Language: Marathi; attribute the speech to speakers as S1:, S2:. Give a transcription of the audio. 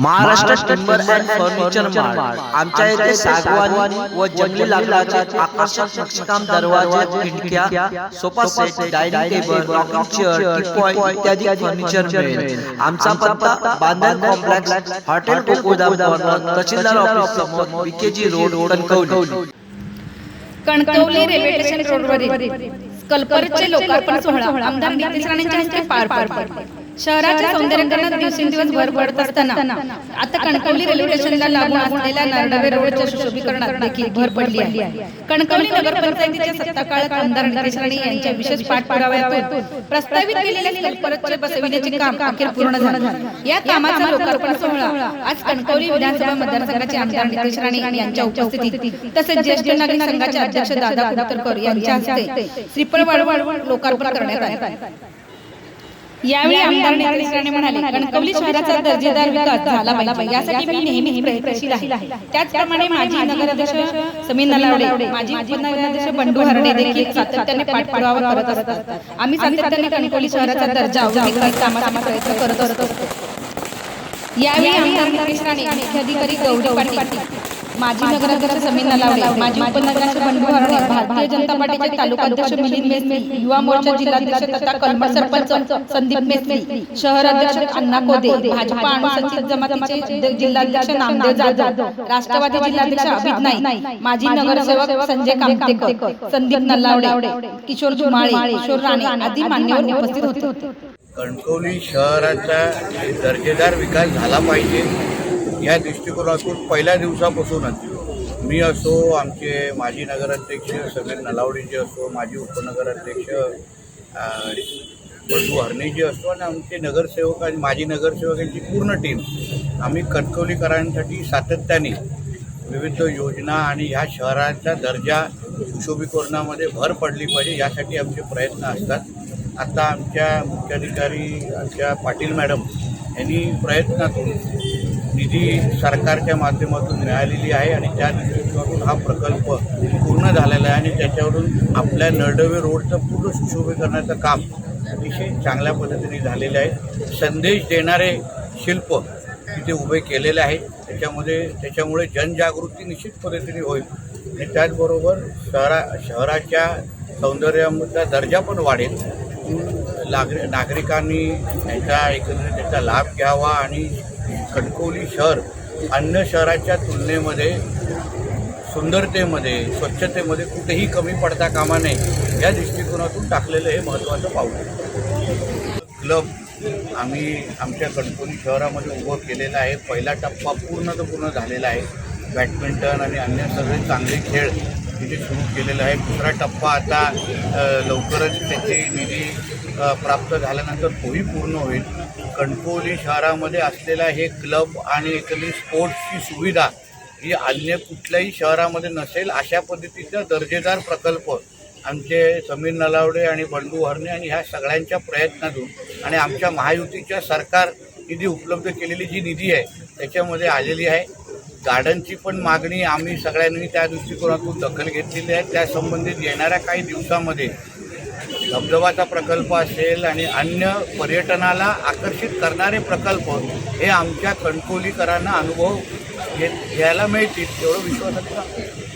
S1: Maharashtra timber and furniture mart आमच्या येथे सागवानी व जंगली लाकडाचे आकर्षक नक्षीकाम दरवाजे खिडक्या sofa set dining table rocking chair teapoy इत्यादी फर्निचर मिळेल आमचा पत्ता बांधण कॉम्प्लेक्स हॉटेल कोकोदा कॉर्नर तहसीलदार ऑफिस समोर VKG road Kankavli.
S2: Kankavli. Railway station रोडवरील कल्परचे लोकार्पण सोहळा आमदार नितेश राणेंच्या हस्ते पार पडला. शहराच्या सौंदर्यीकरणात दिवसेंदिवस भर पडत असताना आता कणकवली रेल्वे स्टेशनला लागून असलेल्या नरडवे रोडच्या सुशोभीकरणात देखील भर पडली आहे. कणकवली नगरपंचायतीच्या सत्ता काळात आमदार नितेश राणे यांच्या विशेष पाठपुराव्यातून प्रस्तावित कल्परचे बसविण्याचे काम अखेर पूर्ण झालं. या कामाचा लोकार्पण सोहळा आज कणकवली विधानसभा मतदारसंघाचे आमदार नितेश राणे यांच्या उपस्थितीत. तसेच ज्येष्ठ नागरिक संघाचे अध्यक्ष दादा कुलकर्णी यांच्या हस्ते वाढवण लोकार्पण करण्यात आले यावेळी आमदार नितेश राणे म्हणाले कणकवली शहराचा दर्जेदार विकास झाला पाहिजे. यासाठी मी नेहमीच प्रयत्नशील आहे. त्याचप्रमाणे माजी नगराध्यक्ष समीर नलावडे माजी उपनगराध्यक्ष बंडू हरणे देखील सातत्याने पाठपुरावा करत असतात. आम्ही सातत्याने कणकवली शहराचा दर्जा कामासाठी प्रयत्न करत असतो. यावेळी आमदार नितेश राणे मुख्याधिकारी गौरी पाटील माजी नगराध्यक्ष समीर लावले माजी उपनगराध्यक्ष बंडू हरणे भारतीय जनता पार्टीचे तालुका अध्यक्ष मिलिंद मेस्त्री युवा मोर्चा जिल्हाध्यक्ष तथा कलमड सरपंच संदीप मेस्त्री शहर अध्यक्ष अण्णा कोदे भाजपा अनुसूचित जमातीचे जिल्हाध्यक्ष नामदेव जाधव राष्ट्रवादी जिल्हाध्यक्ष अभित नाईक माजी नगरसेवक संजय कामतेकर संदीप नल्लावडे किशोर धुमाळे किशोर राणे आदी मान्यवर उपस्थित होते.
S3: कणकवली शहराचा दर्जेदार विकास झाला पाहिजे. या दृष्टिकोनातून पहिल्या दिवसापासूनच मी असो आमचे माजी नगराध्यक्ष समीर नलावडेजी असो माजी उपनगराध्यक्ष बंधू हरणेजी असो आणि आमचे नगरसेवक आणि माजी नगरसेवकांची पूर्ण टीम आम्ही कणकवलीकरांसाठी सातत्याने विविध योजना आणि ह्या शहराचा दर्जा सुशोभीकरणामध्ये भर पडली पाहिजे यासाठी आमचे प्रयत्न असतात. आता आमच्या मुख्याधिकारी आमच्या पाटील मॅडम यांनी प्रयत्नातून निधी सरकारच्या माध्यमातून मिळालेली आहे आणि त्या दृष्टिकोनातून हा प्रकल्प पूर्ण झालेला आहे आणि त्याच्यावरून आपल्या नरडवे रोडचं पूर्ण सुशोभीकरणाचं काम अतिशय चांगल्या पद्धतीने झालेलं आहे. संदेश देणारे शिल्प तिथे उभे केलेले आहेत. त्याच्यामध्ये त्याच्यामुळे जनजागृती निश्चित पद्धतीने होईल. आणि त्याचबरोबर शहरा शहराच्या सौंदर्यामधला दर्जा पण वाढेल. नागरि नागरिकांनी याचा एकंदरीत त्याचा लाभ घ्यावा आणि कणकवली शहर अन्य शहराच्या तुलनेमध्ये सुंदरतेमध्ये स्वच्छतेमध्ये कुठेही कमी पडता कामा नये या दृष्टिकोनातून टाकलेलं हे महत्त्वाचं पाऊल आहे. क्लब आम्ही आमच्या कणकवली शहरामध्ये उभं केलेलं आहे. पहिला टप्पा पूर्ण तर पूर्ण झालेला आहे. बॅडमिंटन आणि अन्य सगळे चांगले खेळ तिथे सुरू केलेला आहे. दुसरा टप्पा आता लवकरच त्याची निधी प्राप्त झाल्यानंतर तोही पूर्ण होईल. कणकवली शहरामध्ये असलेला हे क्लब आणि एकंदरीत स्पोर्ट्सची सुविधा ही अन्य कुठल्याही शहरामध्ये नसेल अशा पद्धतीचा दर्जेदार प्रकल्प आमचे समीर नलावडे आणि बंडू हरणे आणि ह्या सगळ्यांच्या प्रयत्नातून आणि आमच्या महायुतीच्या सरकार निधी उपलब्ध केलेली जी निधी आहे त्याच्यामध्ये आलेली आहे. गार्डनची पण मागणी आम्ही सगळ्यांनी त्या दृष्टिकोनातून दखल घेतलेली आहे. त्या संबंधित येणाऱ्या काही दिवसामध्ये धबधबाचा प्रकल्प असेल आणि अन्य पर्यटनाला आकर्षित करणारे प्रकल्प हे आमच्या कणकोलीकरांना अनुभव घेत घ्यायला मिळतील एवढं विश्वास सांगतो.